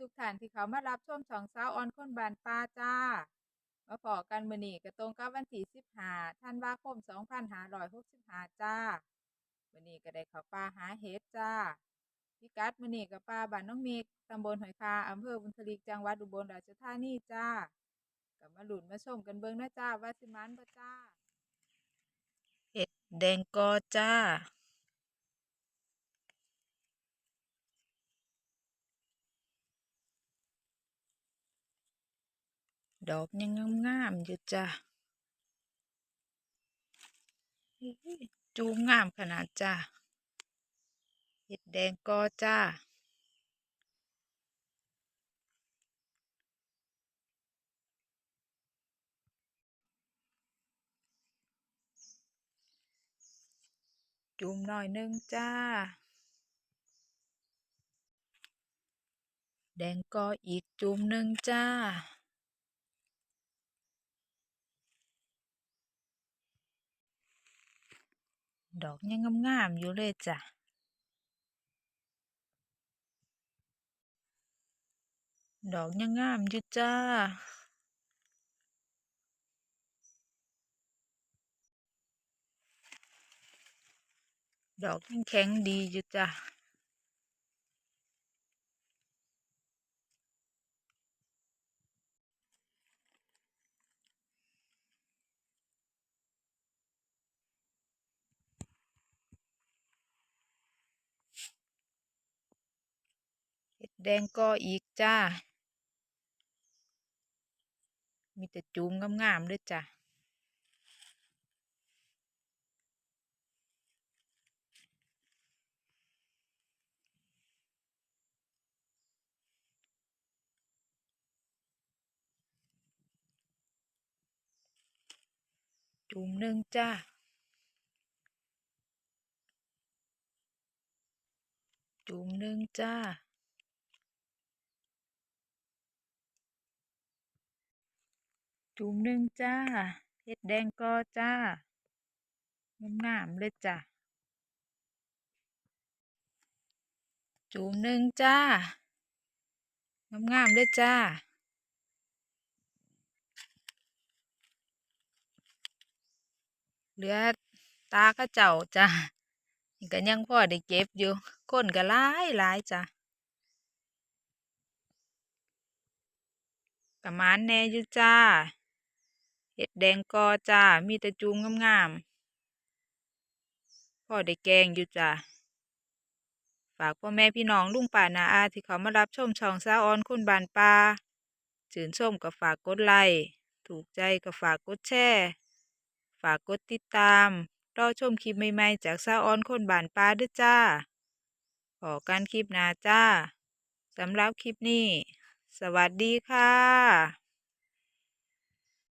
ทุกท่านที่เขามารับชมช่องสาวออนคนบานปลาจ้า มาพอกันมื้อนี้ก็ตรงกับวันที่15ธันวาคม2565จ้ามือนี้ก็ได้เข้าป่าหาเห็ดจ้าพิกัดมื้อนี้ก็ป่าบ้านน้องเมกตำบลหอยคาอำเภอบุญทลิกจังหวัดอุบลราชธานีจ้าก็มาหลุนมาชมกันเบิ่งนะจ้าว่าสิมันบ่จ้า เห็ดแดงกอจ้า ดอกยังงามๆอยู่จ้าจูงงามขนาดจ้าเห็ดแดงกอจ้าจุ่มหน่อยหนึงจ้า แดงกออีกจุ่มหนึ่งจ้า ดอกยังงามๆอยู่เลยจ้ะดอกยังงามอยู่จ้า ดอกยังแข็งดีอยู่จ้ะ แดงก็อีกจ้า มีแต่จูงงามๆเลยจ้ะจุ่มหนึ่งจ้า จุ่มหนึ่งจ้า จุ่มหนึ่งจ้าเห็ดแดงกอจ้างามๆเลยจ้ะจุ่มหนึ่งจ้างามๆเลยจ้าเหลือตาเข้าเจ้าจ้ะก็ยังพ่อได้เก็บอยู่คนก็หลายหลายจ้ะกะมานแน่อยู่จ้า เห็ดแดงกอจ้า มีแต่จูงงามๆ พ่อได้แกงอยู่จ้ะฝากพ่อแม่พี่น้องลุงป่านาอาที่เขามารับชมช่องสาออนคนบานปลาชื่นชมก็ฝากกดไลค์ ถูกใจก็ฝากกดแชร์ ฝากกดติดตาม รอชมคลิปใหม่ๆ จากสาออนคนบานปลาด้วยจ้า ขอกันคลิปหนาจ้า สำหรับคลิปนี้ สวัสดีค่ะ